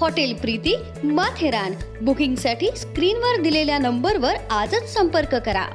hotel Preeti Matheran. बुकिंगसाठी स्क्रीनवर दिलेल्या नंबरवर आजच संपर्क करा.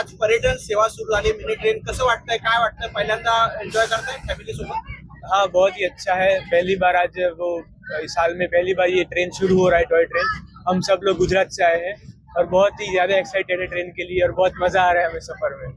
आज पर्यटन सेवा सुरू झाली. मिनी ट्रेन कसं वाटतंय? काय वाटतंय? पहिल्यांदा एन्जॉय करताय फॅमिली सोबत? हाँ बहुत ही अच्छा है. पहली बार आज वो इस साल में पहली बार ये ट्रेन शुरू हो रहा है टॉय ट्रेन हम सब लोग गुजरात से आए हैं और बहुत ही ज़्यादा एक्साइटेड है ट्रेन के लिए और बहुत मज़ा आ रहा है हमें सफ़र में।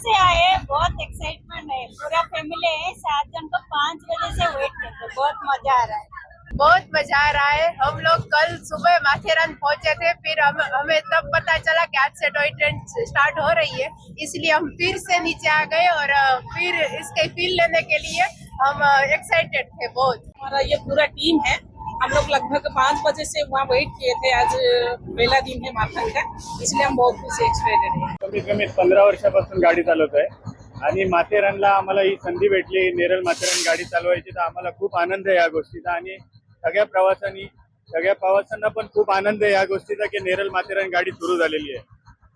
से आए बहुत एक्साइटमेंट है. पूरा फैमिली है सात जन को पाँच बजे से वेट करते बहुत मज़ा आ रहा है। बहुत मज़ा आ रहा है। हम लोग कल सुबह माथेरान पहुँचे थे फिर हम हमें तब पता चला कि आज से टॉय ट्रेन स्टार्ट हो रही है। इसलिए हम फिर से नीचे आ गए और फिर इसके फील लेने के लिए हम एक्साइटेड थे बहुत। हमारा ये पूरा टीम है। हम लोग लगभग पाँच बजे से वहाँ वेट किए थे। आज पहला दिन है माथन का इसलिए हम बहुत खुश एक्साइटेड हैं। कमीत कमी पंधरा वर्षापासून गाडी चालवतोय आणि माथेरानला आम्हाला ही संधी भेटली. नेरळ माथेरान गाडी चालवायची तर आम्हाला खूप आनंद आहे या गोष्टीचा आणि सगळ्या प्रवाशांनी सगळ्या प्रवाशांना पण खूप आनंद आहे या गोष्टीचा की नेरळ माथेरान गाडी सुरू झालेली आहे.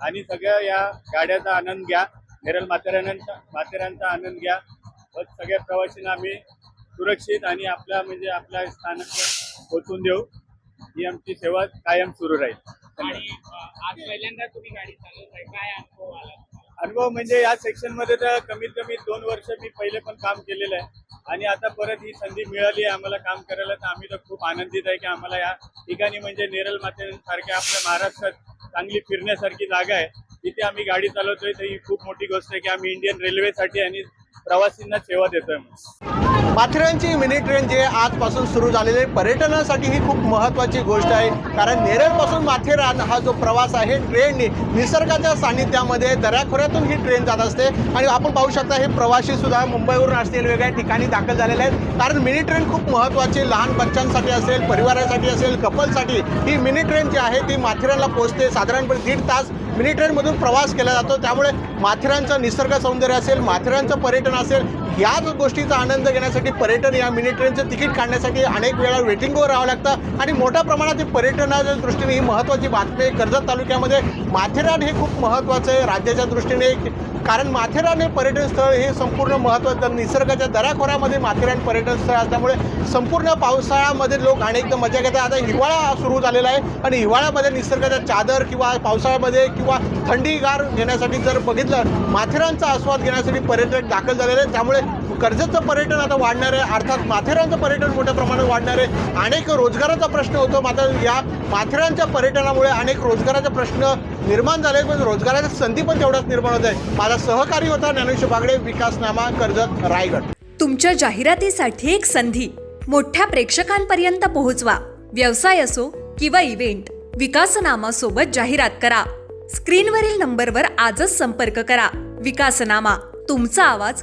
आणि सगळ्या या गाड्याचा आनंद घ्या नेरळ माथेरानांचा माथेरानचा आनंद घ्या. व सगळ्या प्रवाशांना आम्ही सुरक्षित आणि आपल्या म्हणजे आपल्या स्थानात पोहोचून देऊ. ही आमची सेवा कायम सुरू राहील. आणि आज पहिल्यांदा तुम्ही गाडी काय अनुभव आला? अनुभव म्हणजे या सेक्शनमध्ये तर कमीत कमी दोन वर्ष मी पहिले पण काम केलेलं आहे. आणि आता परत ही संधी मिळाली आहे आम्हाला काम करायला तर आम्ही तर खूप आनंदित आहे की आम्हाला या ठिकाणी म्हणजे नेरल माते सारख्या आपल्या महाराष्ट्रात चांगली फिरण्यासारखी जागा आहे. तिथे आम्ही गाडी चालवतोय तर ही खूप मोठी गोष्ट आहे की आम्ही इंडियन रेल्वेसाठी आणि प्रवासींना सेवा देतोय म्हणून. माथेरानची मिनी ट्रेन जे आजपासून सुरू झालेली आहे पर्यटनासाठी ही खूप महत्त्वाची गोष्ट आहे. कारण नेरळपासून माथेरान हा जो प्रवास आहे ट्रेनने निसर्गाच्या सान्निध्यामध्ये दऱ्याखोऱ्यातून ही ट्रेन जात असते. आणि आपण पाहू शकता हे प्रवासी सुद्धा मुंबईवरून असतील वेगळ्या ठिकाणी दाखल झालेले आहेत. कारण मिनी ट्रेन खूप महत्त्वाची लहान बच्चांसाठी असेल परिवारासाठी असेल कपलसाठी ही मिनी ट्रेन जी आहे ती माथेरानला पोहोचते. साधारणपणे दीड तास मिनी ट्रेनमधून प्रवास केला जातो. त्यामुळे माथेरानचं निसर्ग सौंदर्य असेल माथेरानचं पर्यटन असेल याच गोष्टीचा आनंद घेण्यासाठी पर्यटन या मिनी ट्रेनचं तिकीट काढण्यासाठी अनेक वेळा वेटिंगवर राहावं लागतं. आणि मोठ्या प्रमाणात पर्यटनाच्या दृष्टीने ही महत्त्वाची बातमी आहे. कर्जत तालुक्यामध्ये माथेरान हे खूप महत्त्वाचं आहे. राज्याच्या दृष्टीने कारण माथेरान हे पर्यटन स्थळ हे संपूर्ण महत्त्वाचं निसर्गाच्या दराखोऱ्यामध्ये माथेरान पर्यटन स्थळ असल्यामुळे संपूर्ण पावसाळ्यामध्ये लोक अनेकदा मजा घेतात. आता हिवाळा सुरू झालेला आहे आणि हिवाळ्यामध्ये निसर्गाच्या चादर किंवा पावसाळ्यामध्ये किंवा थंडीगार घेण्यासाठी जर बघितलं माथेरानचा आस्वाद घेण्यासाठी पर्यटक दाखल झालेले आहेत. त्यामुळे कर्जतचं पर्यटन आता वाढणार आहे अर्थात माथेरानचं पर्यटन मोठ्या प्रमाणात वाढणार आहे अनेक रोजगाराचा प्रश्न होतो. मात्र या माथेरानच्या पर्यटनामुळे अनेक रोजगाराचे प्रश्न निर्माण झाले. पण रोजगाराच्या संधी पण तेवढ्याच निर्माण होत आहे माझा सहकारी होता ज्ञानेश्वर बागडे विकासनामा कर्जत रायगड. तुमच्या जाहिरातीसाठी एक संधी. मोठ्या प्रेक्षकांपर्यंत पोहोचवा. व्यवसाय असो किंवा इव्हेंट विकासनामा सोबत जाहिरात करा. स्क्रीनवरील नंबरवर आजच संपर्क करा. विकासनामा तुमचा आवाज